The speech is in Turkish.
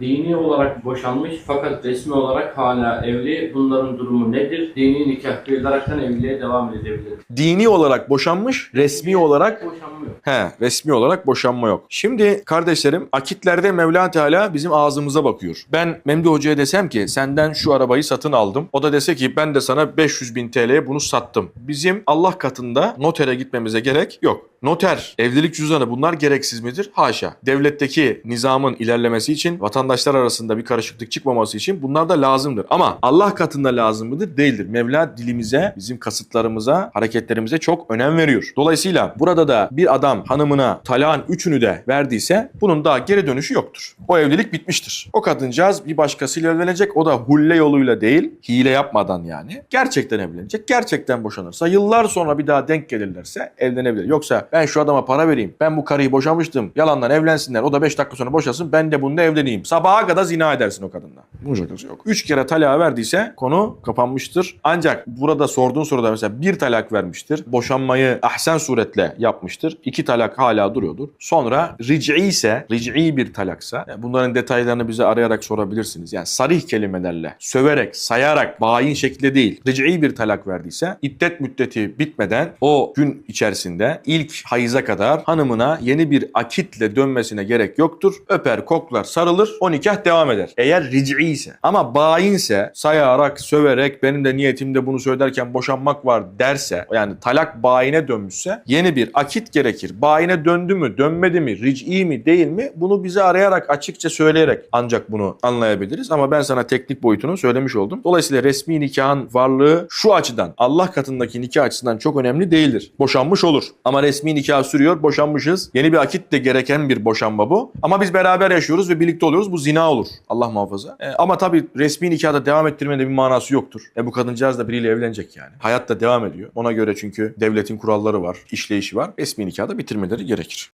Dini olarak boşanmış fakat resmi olarak hala evli. Bunların durumu nedir? Dini nikah kıyılaraktan evliliğe devam edebilir. Dini olarak boşanmış, resmi olarak boşanma yok. He, resmi olarak boşanma yok. Şimdi kardeşlerim, akitlerde Mevla Teala bizim ağzımıza bakıyor. Ben Memduh Hoca'ya desem ki senden şu arabayı satın aldım. O da dese ki ben de sana 500 bin TL'ye bunu sattım. Bizim Allah katında notere gitmemize gerek yok. Noter, evlilik cüzdanı bunlar gereksiz midir? Haşa. Devletteki nizamın ilerlemesi için, vatandaşlar arasında bir karışıklık çıkmaması için bunlar da lazımdır. Ama Allah katında lazım mıdır? Değildir. Mevla dilimize, bizim kasıtlarımıza, hareketlerimize çok önem veriyor. Dolayısıyla burada da bir adam hanımına talağın üçünü de verdiyse bunun daha geri dönüşü yoktur. O evlilik bitmiştir. O kadıncağız bir başkasıyla evlenecek. O da hulle yoluyla değil, hile yapmadan yani. Gerçekten evlenecek. Gerçekten boşanırsa yıllar sonra bir daha denk gelirlerse evlenebilir. Yoksa ben şu adama para vereyim. Ben bu karıyı boşamıştım. Yalandan evlensinler. O da 5 dakika sonra boşasın. Ben de bununla evleneyim. Sabaha kadar zina edersin o kadınla. Bunun şakası yok. 3 kere talağı verdiyse konu kapanmıştır. Ancak burada sorduğun soruda mesela bir talak vermiştir. Boşanmayı ahsen suretle yapmıştır. İki talak hala duruyordur. Sonra ric'i ise, ric'i bir talaksa bunların detaylarını bize arayarak sorabilirsiniz. Yani sarih kelimelerle, söverek, sayarak, bayin şekilde değil. Ric'i bir talak verdiyse iddet müddeti bitmeden o gün içerisinde ilk hayıza kadar hanımına yeni bir akitle dönmesine gerek yoktur. Öper, koklar, sarılır, o nikah devam eder. Eğer ric'i ise ama bayinse sayarak, söverek benim de niyetimde bunu söylerken boşanmak var derse yani talak bayine dönmüşse yeni bir akit gerekir. Bayine döndü mü, dönmedi mi, ric'i mi, değil mi? Bunu bize arayarak, açıkça söyleyerek ancak bunu anlayabiliriz. Ama ben sana teknik boyutunu söylemiş oldum. Dolayısıyla resmi nikahın varlığı şu açıdan Allah katındaki nikah açısından çok önemli değildir. Boşanmış olur. Ama resmi nikah sürüyor, boşanmışız. Yeni bir akit de gereken bir boşanma bu. Ama biz beraber yaşıyoruz ve birlikte oluyoruz. Bu zina olur. Allah muhafaza. E, ama tabii resmi nikahda devam ettirmenin de bir manası yoktur. E bu kadıncağız da biriyle evlenecek yani. Hayat da devam ediyor. Ona göre çünkü devletin kuralları var, işleyişi var. Resmi nikahda bitirmeleri gerekir.